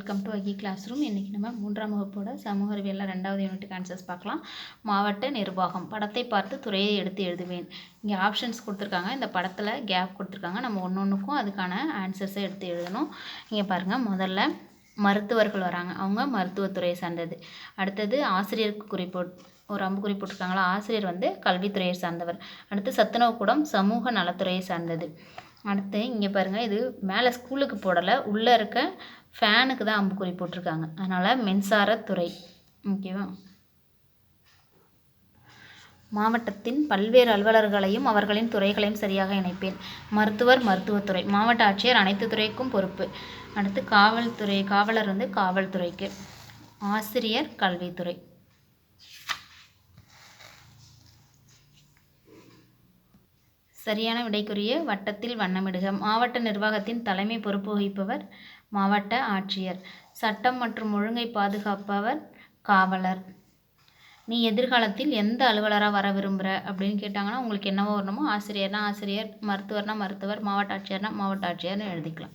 Welcome to அகி class room இன்றைக்கி நம்ம மூன்றாம் வகுப்போட சமூக அறிவியலில் ரெண்டாவது யூனிட் ஆன்சர்ஸ் பார்க்கலாம். மாவட்ட நிர்வாகம். படத்தை பார்த்து துறையை எடுத்து எழுதுவேன். இங்கே ஆப்ஷன்ஸ் கொடுத்துருக்காங்க. இந்த படத்தில் கேப் கொடுத்துருக்காங்க. நம்ம ஒன்று ஒன்றுக்கும் அதுக்கான ஆன்சர்ஸை எடுத்து எழுதணும். இங்கே பாருங்கள் முதல்ல மருத்துவர்கள் வராங்க. அவங்க மருத்துவத்துறையை சார்ந்தது. அடுத்தது ஆசிரியருக்கு குறிப்பு. ஒரு அம்புக்குறி போட்டிருக்காங்களா? ஆசிரியர் வந்து கல்வித்துறையை சார்ந்தவர். அடுத்து சத்துணவு கூடம் சமூக நலத்துறையை சார்ந்தது. அடுத்து இங்கே பாருங்கள் இது மேலே ஸ்கூலுக்கு போடலை உள்ளே இருக்க ஃபேனுக்கு தான் அம்புக்குறி போட்டிருக்காங்க. அதனால் மின்சாரத்துறை ஓகேவா மாவட்டத்தின் பல்வேறு அலுவலர்களையும் அவர்களின் துறைகளையும் சரியாக இணைப்பேன். மருத்துவர் மருத்துவத்துறை. மாவட்ட ஆட்சியர் அனைத்து துறைக்கும் பொறுப்பு. அடுத்து காவல்துறை காவலர் வந்து காவல்துறைக்கு. ஆசிரியர் கல்வித்துறை. சரியான விடைக்குரிய வட்டத்தில் வண்ணமிடுக. மாவட்ட நிர்வாகத்தின் தலைமை பொறுப்பு வகிப்பவர் மாவட்ட ஆட்சியர். சட்டம் மற்றும் ஒழுங்கை பாதுகாப்பவர் காவலர். நீ எதிர்காலத்தில் எந்த அலுவலராக வர விரும்புகிற அப்படின்னு கேட்டாங்கன்னா உங்களுக்கு என்னவோ வரணுமோ ஆசிரியர்னா ஆசிரியர் மருத்துவர்னா மருத்துவர் மாவட்ட ஆட்சியர்னா மாவட்ட ஆட்சியர்னு எழுதிக்கலாம்.